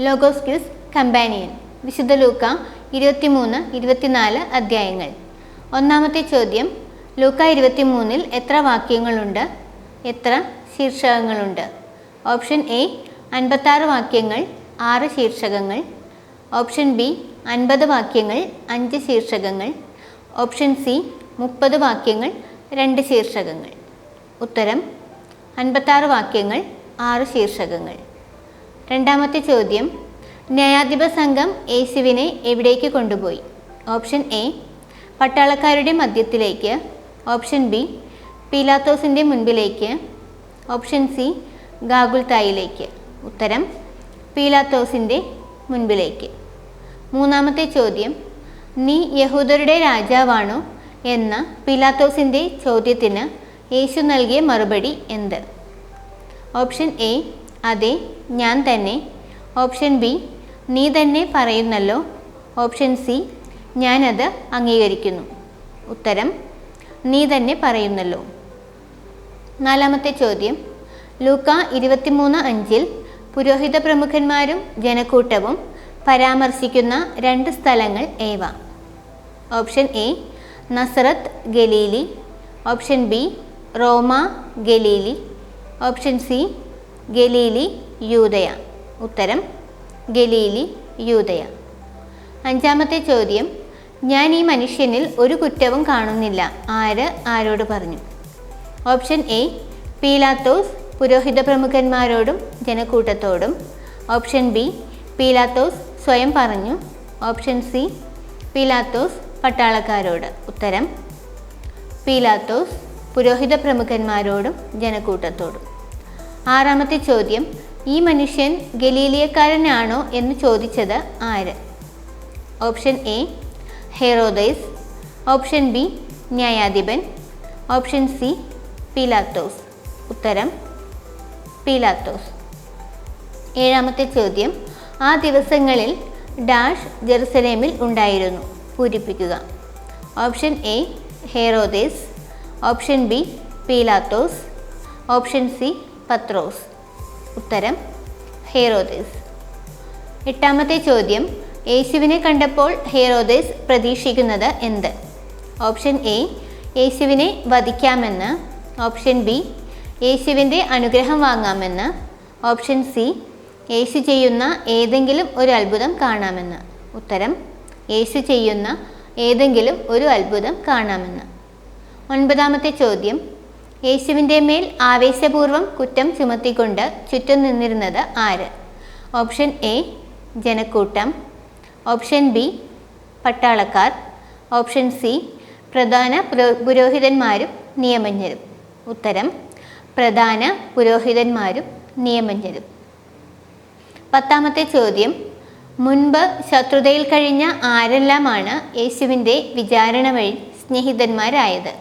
Logos quiz companion. വിശുദ്ധ ലൂക്ക ഇരുപത്തിമൂന്ന് ഇരുപത്തിനാല് അധ്യായങ്ങൾ. ഒന്നാമത്തെ ചോദ്യം ലൂക്ക ഇരുപത്തിമൂന്നിൽ എത്ര വാക്യങ്ങളുണ്ട്? എത്ര ശീർഷകങ്ങളുണ്ട്? ഓപ്ഷൻ എ അൻപത്താറ് വാക്യങ്ങൾ ആറ് ശീർഷകങ്ങൾ. ഓപ്ഷൻ ബി അൻപത് വാക്യങ്ങൾ അഞ്ച് ശീർഷകങ്ങൾ. ഓപ്ഷൻ സി മുപ്പത് വാക്യങ്ങൾ രണ്ട് ശീർഷകങ്ങൾ. ഉത്തരം അൻപത്താറ് വാക്യങ്ങൾ ആറ് ശീർഷകങ്ങൾ. രണ്ടാമത്തെ ചോദ്യം. ന്യായാധിപ സംഘം യേശുവിനെ എവിടേക്ക് കൊണ്ടുപോയി? ഓപ്ഷൻ എ പട്ടാളക്കാരുടെ മധ്യത്തിലേക്ക്. ഓപ്ഷൻ ബി പീലാത്തോസിന്റെ മുൻപിലേക്ക്. ഓപ്ഷൻ സി ഗാഗുൽത്തായിലേക്ക്. ഉത്തരം പീലാത്തോസിന്റെ മുൻപിലേക്ക്. മൂന്നാമത്തെ ചോദ്യം. നീ യഹൂദരുടെ രാജാവാണോ എന്ന പീലാത്തോസിന്റെ ചോദ്യത്തിന് യേശു നൽകിയ മറുപടി എന്ത്? ഓപ്ഷൻ എ അതെ ഞാൻ തന്നെ. ഓപ്ഷൻ ബി നീ തന്നെ പറയുന്നല്ലോ. ഓപ്ഷൻ സി ഞാനത് അംഗീകരിക്കുന്നു. ഉത്തരം നീ തന്നെ പറയുന്നല്ലോ. നാലാമത്തെ ചോദ്യം. ലൂക്ക ഇരുപത്തിമൂന്ന് അഞ്ചിൽ പുരോഹിത പ്രമുഖന്മാരും ജനക്കൂട്ടവും പരാമർശിക്കുന്ന രണ്ട് സ്ഥലങ്ങൾ ഏവ? Option A Nazareth Galilee. Option B Roma Galilee. Option C Galilee യൂതയ ഉത്തരം ഗലീലി യൂതയ അഞ്ചാമത്തെ ചോദ്യം. ഞാൻ ഈ മനുഷ്യനിൽ ഒരു കുറ്റവും കാണുന്നില്ല. ആര്? ആരോട് പറഞ്ഞു? ഓപ്ഷൻ എ പീലാത്തോസ് പുരോഹിത പ്രമുഖന്മാരോടും ജനക്കൂട്ടത്തോടും. ഓപ്ഷൻ ബി പീലാത്തോസ് സ്വയം പറഞ്ഞു. ഓപ്ഷൻ സി പീലാത്തോസ് പട്ടാളക്കാരോട്. ഉത്തരം പീലാത്തോസ് പുരോഹിത പ്രമുഖന്മാരോടും ജനക്കൂട്ടത്തോടും. ആറാമത്തെ ചോദ്യം ഈ മനുഷ്യൻ ഗലീലിയക്കാരനാണോ എന്ന് ചോദിച്ചത് ആര്? ഓപ്ഷൻ എ ഹെറോദൈസ് ഓപ്ഷൻ ബി ന്യായാധിപൻ. ഓപ്ഷൻ സി പീലാത്തോസ്. ഉത്തരം പീലാത്തോസ്. ഏഴാമത്തെ ചോദ്യം ആ ദിവസങ്ങളിൽ ഡാഷ് ജെറുസലേമിൽ ഉണ്ടായിരുന്നു. പൂരിപ്പിക്കുക. ഓപ്ഷൻ എ ഹെറോദേസ് ഓപ്ഷൻ ബി പീലാത്തോസ്. ഓപ്ഷൻ സി പത്രോസ്. ഉത്തരം ഹേറോദേസ്. എട്ടാമത്തെ ചോദ്യം യേശുവിനെ കണ്ടപ്പോൾ ഹേറോദേസ് പ്രതീക്ഷിക്കുന്നത് എന്ത്? ഓപ്ഷൻ എ യേശുവിനെ വധിക്കാമെന്ന്. ഓപ്ഷൻ ബി യേശുവിന്റെ അനുഗ്രഹം വാങ്ങാമെന്ന്. ഓപ്ഷൻ സി യേശു ചെയ്യുന്ന ഏതെങ്കിലും ഒരു അത്ഭുതം കാണാമെന്ന്. ഉത്തരം യേശു ചെയ്യുന്ന ഏതെങ്കിലും ഒരു അത്ഭുതം കാണാമെന്ന്. ഒൻപതാമത്തെ ചോദ്യം യേശുവിന്റെ മേൽ ആവേശപൂർവം കുറ്റം ചുമത്തിക്കൊണ്ട് ചുറ്റും നിന്നിരുന്നത് ആര്? ഓപ്ഷൻ എ ജനക്കൂട്ടം. ഓപ്ഷൻ ബി പട്ടാളക്കാർ. ഓപ്ഷൻ സി പ്രധാന പുരോഹിതന്മാരും നിയമജ്ഞരും. ഉത്തരം പ്രധാന പുരോഹിതന്മാരും നിയമജ്ഞരും. പത്താമത്തെ ചോദ്യം മുൻപ് ശത്രുതയിൽ കഴിഞ്ഞ ആരെല്ലാമാണ് യേശുവിന്റെ വിചാരണ വഴി സ്നേഹിതന്മാരായത്?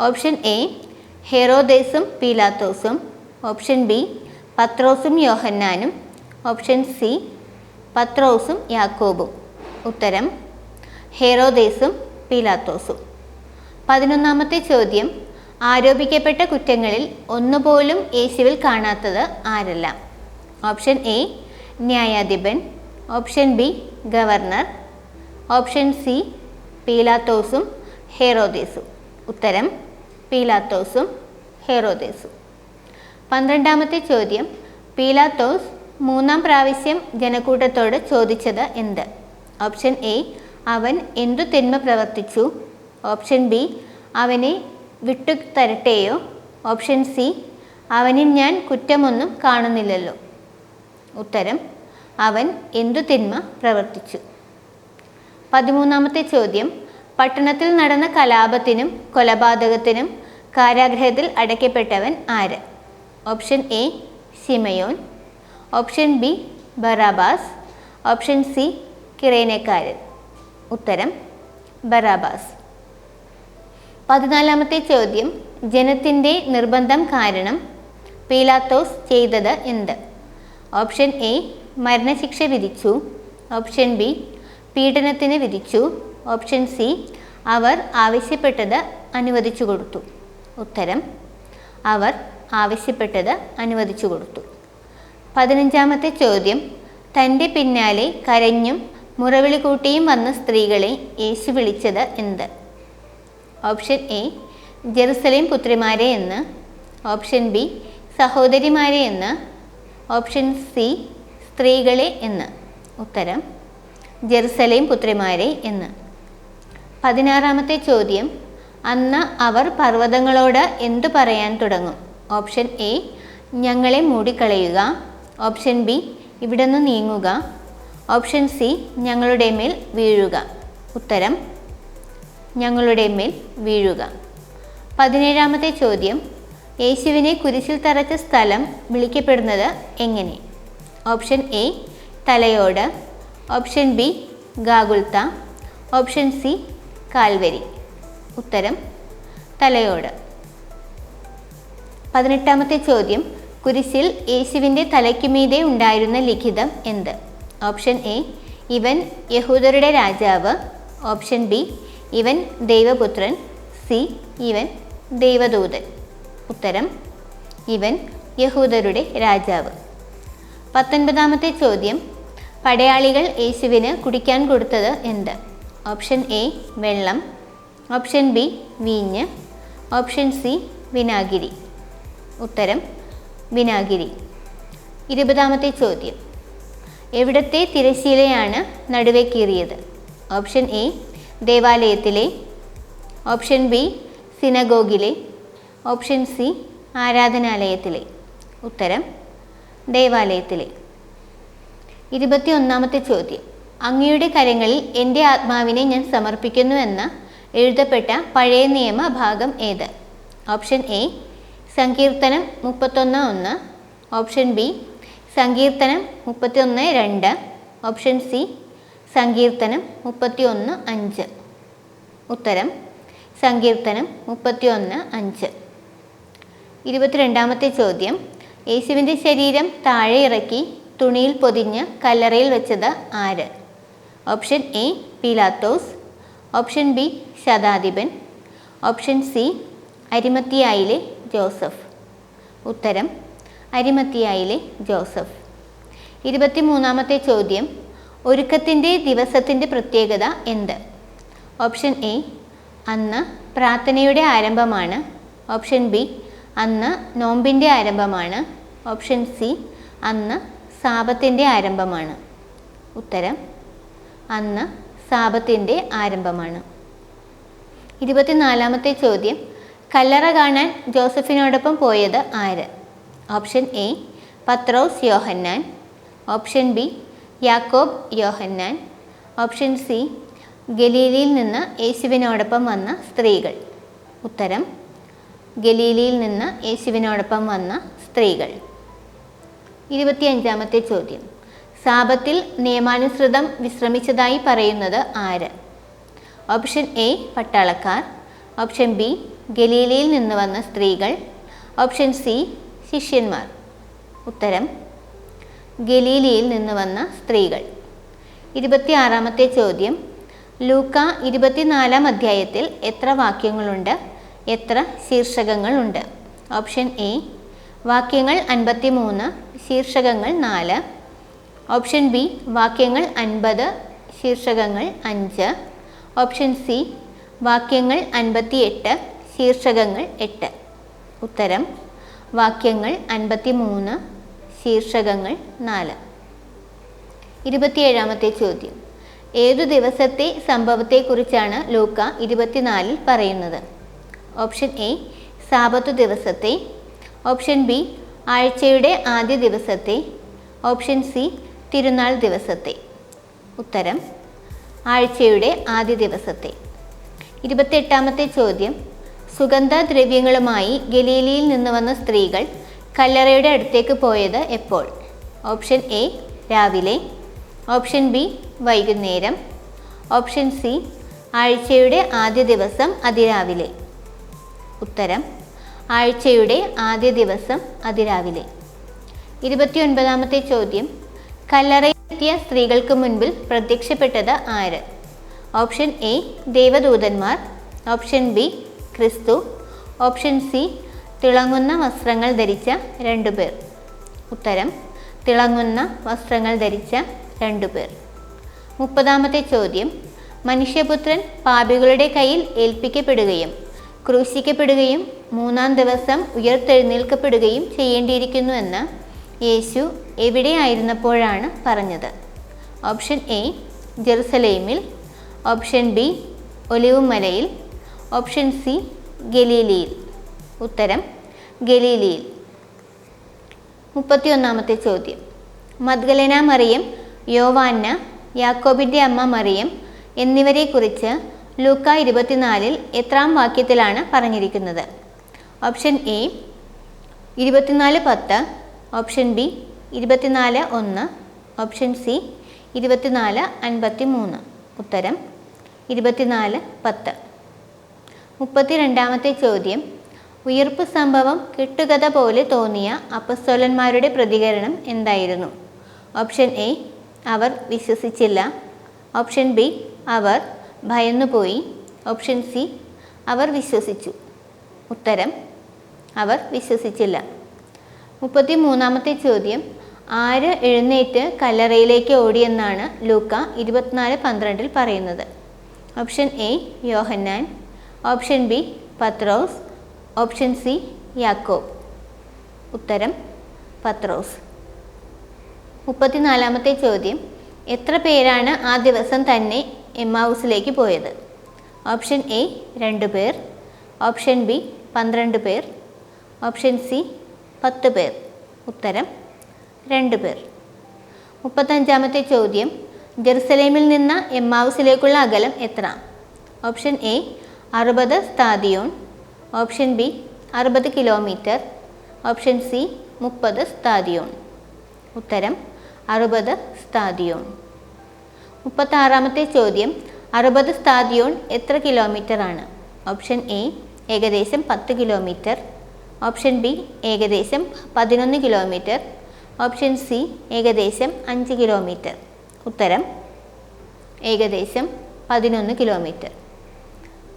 ഓപ്ഷൻ എ ഹെറോദേസും പീലാത്തോസും ഓപ്ഷൻ ബി പത്രോസും യോഹന്നാനും ഓപ്ഷൻ സി പത്രോസും യാക്കോബും. ഉത്തരം ഹെറോദേസും പീലാത്തോസും. പതിനൊന്നാമത്തെ ചോദ്യം ആരോപിക്കപ്പെട്ട കുറ്റങ്ങളിൽ ഒന്നുപോലും യേശുവിൽ കാണാത്തത് ആരെല്ലാം? ഓപ്ഷൻ എ ന്യായാധിപൻ option B governor option C പീലാത്തോസും ഹെറോദേസും. ഉത്തരം പീലാത്തോസും ഹെറോദേസും. പന്ത്രണ്ടാമത്തെ ചോദ്യം പീലാത്തോസ് മൂന്നാം പ്രാവശ്യം ജനക്കൂട്ടത്തോട് ചോദിച്ചത് എന്ത്? ഓപ്ഷൻ എ അവൻ എന്തു തിന്മ പ്രവർത്തിച്ചു? ഓപ്ഷൻ ബി അവനെ വിട്ടു തരട്ടെയോ ഓപ്ഷൻ സി അവനിൽ ഞാൻ കുറ്റമൊന്നും കാണുന്നില്ലല്ലോ. ഉത്തരം അവൻ എന്തു തിന്മ പ്രവർത്തിച്ചു? പതിമൂന്നാമത്തെ ചോദ്യം പട്ടണത്തിൽ നടന്ന കലാപത്തിനും കൊലപാതകത്തിനും കാരാഗ്രഹത്തിൽ അടയ്ക്കപ്പെട്ടവൻ ആര്? Option A Simeon option B Barabbas. Option C കിറേനക്കാരൻ ഉത്തരം ബറാബാസ്. പതിനാലാമത്തെ ചോദ്യം ജനത്തിന്റെ നിർബന്ധം കാരണം പീലാത്തോസ് ചെയ്തത് എന്ത്? ഓപ്ഷൻ എ മരണശിക്ഷ വിധിച്ചു. ഓപ്ഷൻ ബി പീഡനത്തിന് വിധിച്ചു. ഓപ്ഷൻ സി അവർ ആവശ്യപ്പെട്ടത് അനുവദിച്ചു കൊടുത്തു. ഉത്തരം അവർ ആവശ്യപ്പെട്ടത് അനുവദിച്ചു കൊടുത്തു. പതിനഞ്ചാമത്തെ ചോദ്യം തന്റെ പിന്നാലെ കരഞ്ഞും മുറവിളി കൂട്ടിയും വന്ന സ്ത്രീകളെ യേശു വിളിച്ചത് എന്ത്? ഓപ്ഷൻ എ ജെറുസലേം പുത്രിമാരെ എന്ന്. ഓപ്ഷൻ ബി സഹോദരിമാരെ എന്ന്. ഓപ്ഷൻ സി സ്ത്രീകളെ എന്ന്. ഉത്തരം ജെറുസലേം പുത്രിമാരെ എന്ന്. പതിനാറാമത്തെ ചോദ്യം അന്ന് അവർ പർവതങ്ങളോട് എന്തു പറയാൻ തുടങ്ങും? ഓപ്ഷൻ എ ഞങ്ങളെ മൂടിക്കളയുക. ഓപ്ഷൻ ബി ഇവിടെ നിന്ന് നീങ്ങുക. ഓപ്ഷൻ സി ഞങ്ങളുടെ മേൽ വീഴുക. ഉത്തരം ഞങ്ങളുടെ മേൽ വീഴുക. പതിനേഴാമത്തെ ചോദ്യം യേശുവിനെ കുരിശിൽ തറച്ച സ്ഥലം വിളിക്കപ്പെടുന്നത് എങ്ങനെ? ഓപ്ഷൻ എ തലയോട്. Option B ഗാഗുൽത്ത. Option C Calvary. ഉത്തരം തലയോട്. പതിനെട്ടാമത്തെ ചോദ്യം കുരിശിൽ യേശുവിന്റെ തലയ്ക്കുമീതെ ഉണ്ടായിരുന്ന ലിഖിതം എന്ത്? ഓപ്ഷൻ എ ഇവൻ യഹൂദരുടെ രാജാവ്. ഓപ്ഷൻ ബി ഇവൻ ദൈവപുത്രൻ. സി ഇവൻ ദൈവദൂതൻ. ഉത്തരം ഇവൻ യഹൂദരുടെ രാജാവ്. പത്തൊൻപതാമത്തെ ചോദ്യം പടയാളികൾ യേശുവിന് കുടിക്കാൻ കൊടുത്തത് എന്ത്? ഓപ്ഷൻ എ വെള്ളം. ഓപ്ഷൻ ബി വീഞ്ഞ്. ഓപ്ഷൻ സി വിനാഗിരി. ഉത്തരം വിനാഗിരി. ഇരുപതാമത്തെ ചോദ്യം. എവിടത്തെ തിരശീലയാണ് നടുവേ കീറിയത്? ഓപ്ഷൻ എ ദേവാലയത്തിലെ. ഓപ്ഷൻ ബി സിനഗോഗിലെ ഓപ്ഷൻ സി ആരാധനാലയത്തിലെ. ഉത്തരം ദേവാലയത്തിലെ. ഇരുപത്തി ഒന്നാമത്തെ ചോദ്യം. അങ്ങയുടെ കരങ്ങളിൽ എന്റെ ആത്മാവിനെ ഞാൻ സമർപ്പിക്കുന്നുവെന്ന് എഴുതപ്പെട്ട പഴയ നിയമ ഭാഗം ഏത്? ഓപ്ഷൻ എ സങ്കീർത്തനം മുപ്പത്തൊന്ന് ഒന്ന്. ഓപ്ഷൻ ബി സങ്കീർത്തനം മുപ്പത്തിയൊന്ന് രണ്ട്. ഓപ്ഷൻ സി സങ്കീർത്തനം മുപ്പത്തിയൊന്ന് അഞ്ച്. ഉത്തരം സങ്കീർത്തനം മുപ്പത്തിയൊന്ന് അഞ്ച്. ഇരുപത്തിരണ്ടാമത്തെ ചോദ്യം. യേശുവിന്റെ ശരീരം താഴെ ഇറക്കി തുണിയിൽ പൊതിഞ്ഞ് കല്ലറയിൽ വെച്ചത് ആര്? ഓപ്ഷൻ എ പീലാത്തോസ്. ഓപ്ഷൻ ബി ശതാധിപൻ. ഓപ്ഷൻ സി അരിമത്തിയായിലെ ജോസഫ്. ഉത്തരം അരിമത്തിയായിലെ ജോസഫ്. ഇരുപത്തിമൂന്നാമത്തെ ചോദ്യം ഒരുക്കത്തിന്റെ ദിവസത്തിന്റെ പ്രത്യേകത എന്ത്? ഓപ്ഷൻ എ അന്ന് പ്രാർത്ഥനയുടെ ആരംഭമാണ്. ഓപ്ഷൻ ബി അന്ന് നോമ്പിന്റെ ആരംഭമാണ്. ഓപ്ഷൻ സി അന്ന് സാപത്തിന്റെ ആരംഭമാണ്. ഉത്തരം അന്ന് സാപത്തിന്റെ ആരംഭമാണ്. ഇരുപത്തിനാലാമത്തെ ചോദ്യം കല്ലറ കാണാൻ ജോസഫിനോടൊപ്പം പോയത് ആര്? ഓപ്ഷൻ എ പത്രോസ് യോഹന്നാൻ. ഓപ്ഷൻ ബി യാക്കോബ് യോഹന്നാൻ. ഓപ്ഷൻ സി ഗലീലിയിൽ നിന്ന് യേശുവിനോടൊപ്പം വന്ന സ്ത്രീകൾ. ഉത്തരം ഗലീലിയിൽ നിന്ന് യേശുവിനോടൊപ്പം വന്ന സ്ത്രീകൾ. ഇരുപത്തിയഞ്ചാമത്തെ ചോദ്യം സാപത്തിൽ നിയമാനുസൃതം വിശ്രമിച്ചതായി പറയുന്നത് ആര്? ഓപ്ഷൻ എ പട്ടാളക്കാർ. ഓപ്ഷൻ ബി ഗലീലയിൽ നിന്ന് വന്ന സ്ത്രീകൾ. ഓപ്ഷൻ സി ശിഷ്യന്മാർ. ഉത്തരം ഗലീലയിൽ നിന്ന് വന്ന സ്ത്രീകൾ. ഇരുപത്തിയാറാമത്തെ ചോദ്യം. ലൂക്ക ഇരുപത്തിനാലാം അധ്യായത്തിൽ എത്ര വാക്യങ്ങളുണ്ട്? എത്ര ശീർഷകങ്ങളുണ്ട്? ഓപ്ഷൻ എ വാക്യങ്ങൾ അൻപത്തി മൂന്ന് ശീർഷകങ്ങൾ നാല്. ഓപ്ഷൻ ബി വാക്യങ്ങൾ അൻപത് ശീർഷകങ്ങൾ അഞ്ച്. ഓപ്ഷൻ സി വാക്യങ്ങൾ അൻപത്തി എട്ട് ശീർഷകങ്ങൾ എട്ട്. ഉത്തരം വാക്യങ്ങൾ അൻപത്തി മൂന്ന് ശീർഷകങ്ങൾ നാല്. ഇരുപത്തിയേഴാമത്തെ ചോദ്യം. ഏതു ദിവസത്തെ സംഭവത്തെക്കുറിച്ചാണ് ലൂക്ക ഇരുപത്തിനാലിൽ പറയുന്നത്? ഓപ്ഷൻ എ സാപത്തു ദിവസത്തെ. ഓപ്ഷൻ ബി ആഴ്ചയുടെ ആദ്യ ദിവസത്തെ. ഓപ്ഷൻ സി തിരുനാൾ ദിവസത്തെ. ഉത്തരം ആഴ്ചയുടെ ആദ്യ ദിവസത്തെ. ഇരുപത്തെട്ടാമത്തെ ചോദ്യം സുഗന്ധദ്രവ്യങ്ങളുമായി ഗലീലിയിൽ നിന്ന് വന്ന സ്ത്രീകൾ കല്ലറയുടെ അടുത്തേക്ക് പോയത് എപ്പോൾ? ഓപ്ഷൻ എ രാവിലെ. ഓപ്ഷൻ ബി വൈകുന്നേരം. ഓപ്ഷൻ സി ആഴ്ചയുടെ ആദ്യ ദിവസം അതിരാവിലെ. ഉത്തരം ആഴ്ചയുടെ ആദ്യ ദിവസം അതിരാവിലെ. ഇരുപത്തിയൊൻപതാമത്തെ ചോദ്യം കല്ലറയെത്തിയ സ്ത്രീകൾക്ക് മുൻപിൽ പ്രത്യക്ഷപ്പെട്ടത് ആര്? ഓപ്ഷൻ എ ദേവദൂതന്മാർ. ഓപ്ഷൻ ബി ക്രിസ്തു. ഓപ്ഷൻ സി തിളങ്ങുന്ന വസ്ത്രങ്ങൾ ധരിച്ച രണ്ടുപേർ ഉത്തരം തിളങ്ങുന്ന വസ്ത്രങ്ങൾ ധരിച്ച രണ്ടുപേർ മുപ്പതാമത്തെ ചോദ്യം മനുഷ്യപുത്രൻ പാപികളുടെ കയ്യിൽ ഏൽപ്പിക്കപ്പെടുകയും ക്രൂശിക്കപ്പെടുകയും മൂന്നാം ദിവസം ഉയർത്തെഴുന്നേൽക്കപ്പെടുകയും ചെയ്യേണ്ടിയിരിക്കുന്നുവെന്ന് യേശു എവിടെയായിരുന്നപ്പോഴാണ് പറഞ്ഞത്? ഓപ്ഷൻ എ ജെറുസലേമിൽ. ഓപ്ഷൻ ബി ഒലിവുമലയിൽ. ഓപ്ഷൻ സി ഗലീലിയിൽ. ഉത്തരം ഗലീലിയിൽ. മുപ്പത്തിയൊന്നാമത്തെ ചോദ്യം. മദ്ഗലന മറിയം യോവാന്ന യാക്കോബിന്റെ അമ്മ മറിയം എന്നിവരെക്കുറിച്ച് ലൂക്ക ഇരുപത്തിനാലിൽ എത്രാം വാക്യത്തിലാണ് പറഞ്ഞിരിക്കുന്നത്? ഓപ്ഷൻ എ ഇരുപത്തിനാല് പത്ത് ഓപ്ഷൻ ബി ഇരുപത്തിനാല് ഒന്ന് ഓപ്ഷൻ സി ഇരുപത്തിനാല് അൻപത്തി മൂന്ന് ഉത്തരം ഇരുപത്തിനാല് പത്ത്. മുപ്പത്തി രണ്ടാമത്തെ ചോദ്യം. ഉയർപ്പ് സംഭവം കെട്ടുകഥ പോലെ തോന്നിയ അപ്പസ്തോലന്മാരുടെ പ്രതികരണം എന്തായിരുന്നു? ഓപ്ഷൻ എ അവർ വിശ്വസിച്ചില്ല. ഓപ്ഷൻ ബി അവർ ഭയന്നുപോയി. ഓപ്ഷൻ സി അവർ വിശ്വസിച്ചു. ഉത്തരം അവർ വിശ്വസിച്ചില്ല. മുപ്പത്തി മൂന്നാമത്തെ ചോദ്യം. ആര് എഴുന്നേറ്റ് കല്ലറയിലേക്ക് ഓടിയെന്നാണ് ലൂക്ക ഇരുപത്തിനാല് പന്ത്രണ്ടിൽ പറയുന്നത്? ഓപ്ഷൻ എ യോഹന്നാൻ. ഓപ്ഷൻ ബി പത്രോസ്. ഓപ്ഷൻ സി യാക്കോബ്. ഉത്തരം പത്രോസ്. മുപ്പത്തിനാലാമത്തെ ചോദ്യം. എത്ര പേരാണ് ആ ദിവസം തന്നെ എമ്മാവൂസിലേക്ക് പോയത്? ഓപ്ഷൻ എ രണ്ട് പേർ. ഓപ്ഷൻ ബി പന്ത്രണ്ട് പേർ. ഓപ്ഷൻ സി പത്ത് പേർ. ഉത്തരം രണ്ട് പേർ. മുപ്പത്തഞ്ചാമത്തെ ചോദ്യം ജെറുസലേമിൽ നിന്ന് എമ്മാവൂസിലേക്കുള്ള അകലം എത്ര? ഓപ്ഷൻ എ അറുപത് സ്ഥാദിയോൺ ഓപ്ഷൻ ബി അറുപത് കിലോമീറ്റർ. ഓപ്ഷൻ സി മുപ്പത് സ്ഥാദിയോൺ ഉത്തരം അറുപത് സ്ഥാദിയോൺ മുപ്പത്താറാമത്തെ ചോദ്യം അറുപത് സ്ഥാദിയോൺ എത്ര കിലോമീറ്റർ ആണ് ഓപ്ഷൻ എ ഏകദേശം പത്ത് കിലോമീറ്റർ. ഓപ്ഷൻ ബി ഏകദേശം പതിനൊന്ന് കിലോമീറ്റർ. ഓപ്ഷൻ സി ഏകദേശം അഞ്ച് കിലോമീറ്റർ. ഉത്തരം ഏകദേശം പതിനൊന്ന് കിലോമീറ്റർ.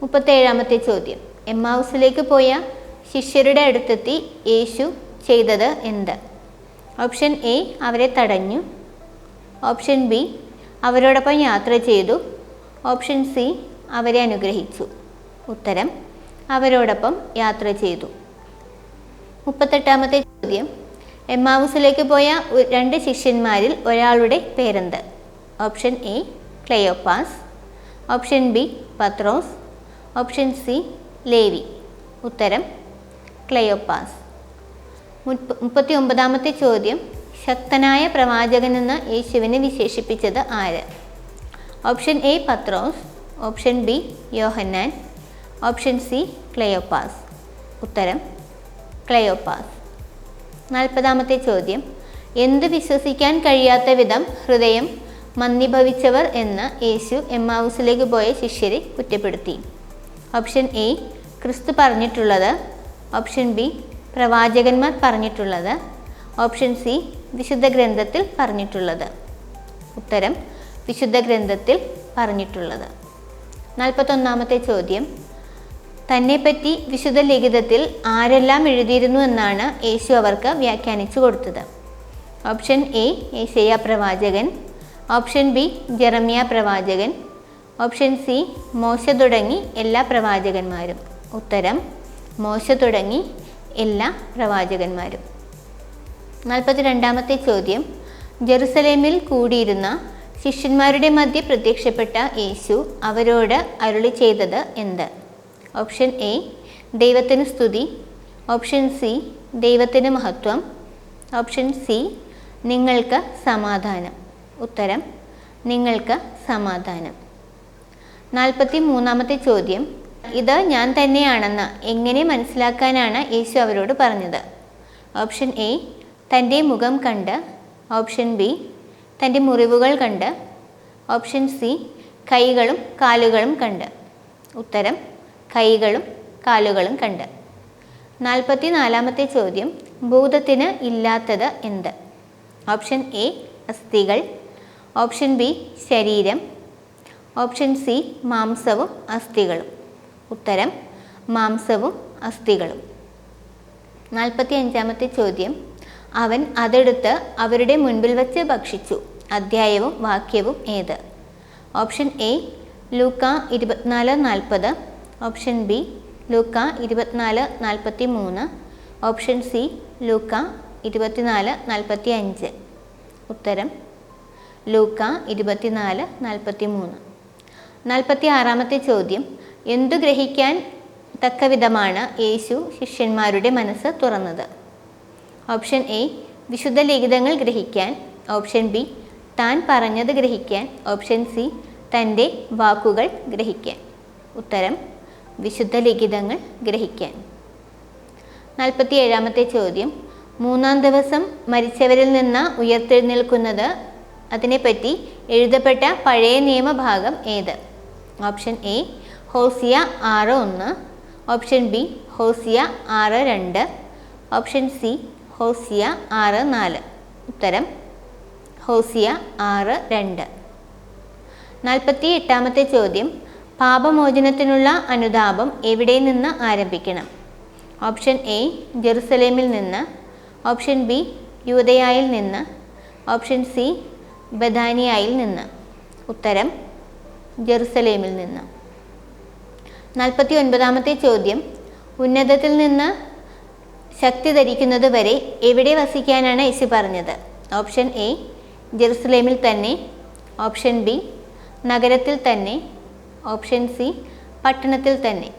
മുപ്പത്തേഴാമത്തെ ചോദ്യം. എം ഹൗസിലേക്ക് പോയ ശിഷ്യരുടെ അടുത്തെത്തി യേശു ചെയ്തത് എന്ത്? ഓപ്ഷൻ എ അവരെ തടഞ്ഞു. ഓപ്ഷൻ ബി അവരോടൊപ്പം യാത്ര ചെയ്തു. ഓപ്ഷൻ സി അവരെ അനുഗ്രഹിച്ചു. ഉത്തരം അവരോടൊപ്പം യാത്ര ചെയ്തു. മുപ്പത്തെട്ടാമത്തെ ചോദ്യം. എമ്മാവൂസിലേക്ക് പോയ രണ്ട് ശിഷ്യന്മാരിൽ ഒരാളുടെ പേരെന്ത്? Option A Cleopas option B Pathros. Option C Levi. ഉത്തരം ക്ലെയോപ്പാസ് മുപ്പ- മുപ്പത്തി ഒമ്പതാമത്തെ ചോദ്യം. ശക്തനായ പ്രവാചകനെന്ന് യേശുവിനെ വിശേഷിപ്പിച്ചത് ആര്? ഓപ്ഷൻ എ പത്രോസ്. ഓപ്ഷൻ ബി യോഹന്നാൻ. ഓപ്ഷൻ സി ക്ലെയോപ്പാസ് ഉത്തരം ക്ലെയോപ്പാസ് നാൽപ്പതാമത്തെ ചോദ്യം. എന്ത് വിശ്വസിക്കാൻ കഴിയാത്ത വിധം ഹൃദയം മന്ദിഭവിച്ചവർ എന്ന് യേശു എമ്മാവൂസിലേക്ക് പോയ ശിഷ്യരെ കുറ്റപ്പെടുത്തി. ഓപ്ഷൻ എ ക്രിസ്തു പറഞ്ഞിട്ടുള്ളത്. ഓപ്ഷൻ ബി പ്രവാചകന്മാർ പറഞ്ഞിട്ടുള്ളത്. ഓപ്ഷൻ സി വിശുദ്ധ ഗ്രന്ഥത്തിൽ പറഞ്ഞിട്ടുള്ളത്. ഉത്തരം വിശുദ്ധ ഗ്രന്ഥത്തിൽ പറഞ്ഞിട്ടുള്ളത്. നാൽപ്പത്തൊന്നാമത്തെ ചോദ്യം. തന്നെപ്പറ്റി വിശുദ്ധ ലിഖിതത്തിൽ ആരെല്ലാം എഴുതിയിരുന്നു എന്നാണ് യേശു അവർക്ക് വ്യാഖ്യാനിച്ചു കൊടുത്തത്. ഓപ്ഷൻ എ ഏശയ്യ പ്രവാചകൻ. ഓപ്ഷൻ ബി ജെറമിയ പ്രവാചകൻ. ഓപ്ഷൻ സി മോശ തുടങ്ങി എല്ലാ പ്രവാചകന്മാരും. ഉത്തരം മോശ തുടങ്ങി എല്ലാ പ്രവാചകന്മാരും. നാൽപ്പത്തി രണ്ടാമത്തെ ചോദ്യം. ജെറുസലേമിൽ കൂടിയിരുന്ന ശിഷ്യന്മാരുടെ മധ്യ പ്രത്യക്ഷപ്പെട്ട യേശു അവരോട് അരുളി ചെയ്തത് എന്ത്? ഓപ്ഷൻ എ ദൈവത്തിന് സ്തുതി. ഓപ്ഷൻ സി ദൈവത്തിന് മഹത്വം. ഓപ്ഷൻ സി നിങ്ങൾക്ക് സമാധാനം. ഉത്തരം നിങ്ങൾക്ക് സമാധാനം. നാൽപ്പത്തി മൂന്നാമത്തെ ചോദ്യം. ഇത് ഞാൻ തന്നെയാണെന്ന് എങ്ങനെ മനസ്സിലാക്കാനാണ് യേശു അവരോട് പറഞ്ഞത്? ഓപ്ഷൻ എ തന്റെ മുഖം കണ്ട്. ഓപ്ഷൻ ബി തന്റെ മുറിവുകൾ കണ്ട്. ഓപ്ഷൻ സി കൈകളും കാലുകളും കണ്ട്. ഉത്തരം കൈകളും കാലുകളും കണ്ട്. നാൽപ്പത്തി നാലാമത്തെ ചോദ്യം ഭൂതത്തിന് ഇല്ലാത്തത് എന്ത്? ഓപ്ഷൻ എ അസ്ഥികൾ. ഓപ്ഷൻ ബി ശരീരം. ഓപ്ഷൻ സി മാംസവും അസ്ഥികളും. ഉത്തരം മാംസവും അസ്ഥികളും. നാൽപ്പത്തി അഞ്ചാമത്തെ ചോദ്യം അവൻ അതെടുത്ത് അവരുടെ മുൻപിൽ വച്ച് ഭക്ഷിച്ചു. അധ്യായവും വാക്യവും ഏത്? ഓപ്ഷൻ എ ലൂക്ക ഇരുപത്തിനാല് നാൽപ്പത്. ഓപ്ഷൻ ബി ലൂക്ക ഇരുപത്തിനാല് നാൽപ്പത്തി മൂന്ന് ഓപ്ഷൻ സി ലൂക്ക ഇരുപത്തിനാല് നാൽപ്പത്തി അഞ്ച് ഉത്തരം ലൂക്ക ഇരുപത്തിനാല് നാൽപ്പത്തി മൂന്ന് നാൽപ്പത്തി ആറാമത്തെ ചോദ്യം എന്തു ഗ്രഹിക്കാൻ തക്കവിധമാണ് യേശു ശിഷ്യന്മാരുടെ മനസ്സ് തുറന്നത്? ഓപ്ഷൻ എ വിശുദ്ധ ലിഖിതങ്ങൾ ഗ്രഹിക്കാൻ. ഓപ്ഷൻ ബി താൻ പറഞ്ഞത് ഗ്രഹിക്കാൻ. ഓപ്ഷൻ സി തന്റെ വാക്കുകൾ ഗ്രഹിക്കാൻ. ഉത്തരം വിശുദ്ധ ലിഖിതങ്ങൾ ഗ്രഹിക്കാൻ. നാൽപ്പത്തി ഏഴാമത്തെ ചോദ്യം. മൂന്നാം ദിവസം മരിച്ചവരിൽ നിന്ന് ഉയർത്തെഴുന്നേൽക്കുന്നത് അതിനെപ്പറ്റി എഴുതപ്പെട്ട പഴയ നിയമഭാഗം ഏത്? ഓപ്ഷൻ എ ഹോസിയ ആറ് ഒന്ന്. ഓപ്ഷൻ ബി ഹോസിയ ആറ് രണ്ട്. ഓപ്ഷൻ സി ഹോസിയ ആറ് നാല്. ഉത്തരം ഹോസിയ ആറ് രണ്ട്. നാൽപ്പത്തി എട്ടാമത്തെ ചോദ്യം. പാപമോചനത്തിനുള്ള അനുതാപം എവിടെ നിന്ന് ആരംഭിക്കണം? ഓപ്ഷൻ എ ജെറുസലേമിൽ നിന്ന്. ഓപ്ഷൻ ബി യൂതയായിൽ നിന്ന്. ഓപ്ഷൻ സി ബദാനിയായിൽ നിന്ന്. ഉത്തരം ജെറുസലേമിൽ നിന്ന്. നാൽപ്പത്തി ഒൻപതാമത്തെ ചോദ്യം. ഉന്നതത്തിൽ നിന്ന് ശക്തി ധരിക്കുന്നത് വരെ എവിടെ വസിക്കാനാണ് യേശു പറഞ്ഞത്? ഓപ്ഷൻ എ ജെറുസലേമിൽ തന്നെ. ഓപ്ഷൻ ബി നഗരത്തിൽ തന്നെ. ഓപ്ഷൻ സി പട്ടണത്തിൽ തന്നെ.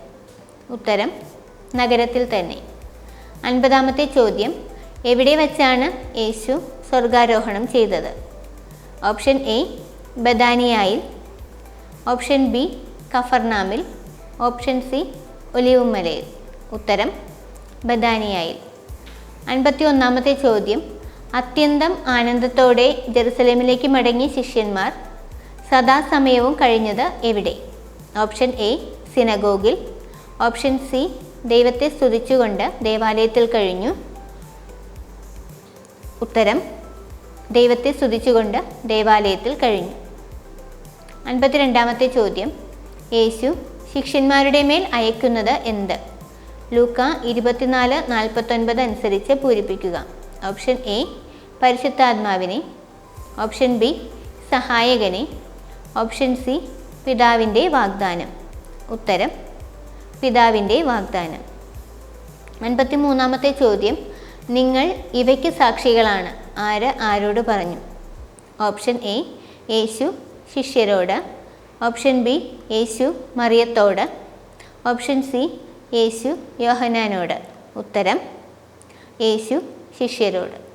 ഉത്തരം നഗരത്തിൽ തന്നെ. അൻപതാമത്തെ ചോദ്യം എവിടെ വച്ചാണ് യേശു സ്വർഗാരോഹണം ചെയ്തത്? ഓപ്ഷൻ എ ബദാനിയായിൽ. ഓപ്ഷൻ ബി കഫർനാമിൽ. ഓപ്ഷൻ സി ഒലിവുമലയിൽ. ഉത്തരം ബദാനിയായിൽ. അൻപത്തി ഒന്നാമത്തെ ചോദ്യം അത്യന്തം ആനന്ദത്തോടെ ജെറുസലേമിലേക്ക് മടങ്ങിയ ശിഷ്യന്മാർ സദാസമയവും കഴിഞ്ഞത് എവിടെ? ഓപ്ഷൻ എ സിനഗോഗിൽ. ഓപ്ഷൻ സി ദൈവത്തെ സ്തുതിച്ചുകൊണ്ട് ദേവാലയത്തിൽ കഴിഞ്ഞു. ഉത്തരം ദൈവത്തെ സ്തുതിച്ചുകൊണ്ട് ദേവാലയത്തിൽ കഴിഞ്ഞു. അൻപത്തിരണ്ടാമത്തെ ചോദ്യം യേശു ശിഷ്യന്മാരുടെ മേൽ അയക്കുന്നത് എന്ത്? ലൂക്ക ഇരുപത്തിനാല് നാൽപ്പത്തൊൻപത് അനുസരിച്ച് പൂരിപ്പിക്കുക. ഓപ്ഷൻ എ പരിശുദ്ധാത്മാവിനെ. ഓപ്ഷൻ ബി സഹായകനെ. ഓപ്ഷൻ സി പിതാവിന്റെ വാഗ്ദാനം. ഉത്തരം പിതാവിന്റെ വാഗ്ദാനം. അൻപത്തി മൂന്നാമത്തെ ചോദ്യം നിങ്ങൾ ഇവയ്ക്ക് സാക്ഷികളാണ്. ആര് ആരോട് പറഞ്ഞു? ഓപ്ഷൻ എ യേശു ശിഷ്യരോട്. ഓപ്ഷൻ ബി യേശു മറിയത്തോട്. ഓപ്ഷൻ സി യേശു യോഹനാനോട്. ഉത്തരം യേശു ശിഷ്യരോട്.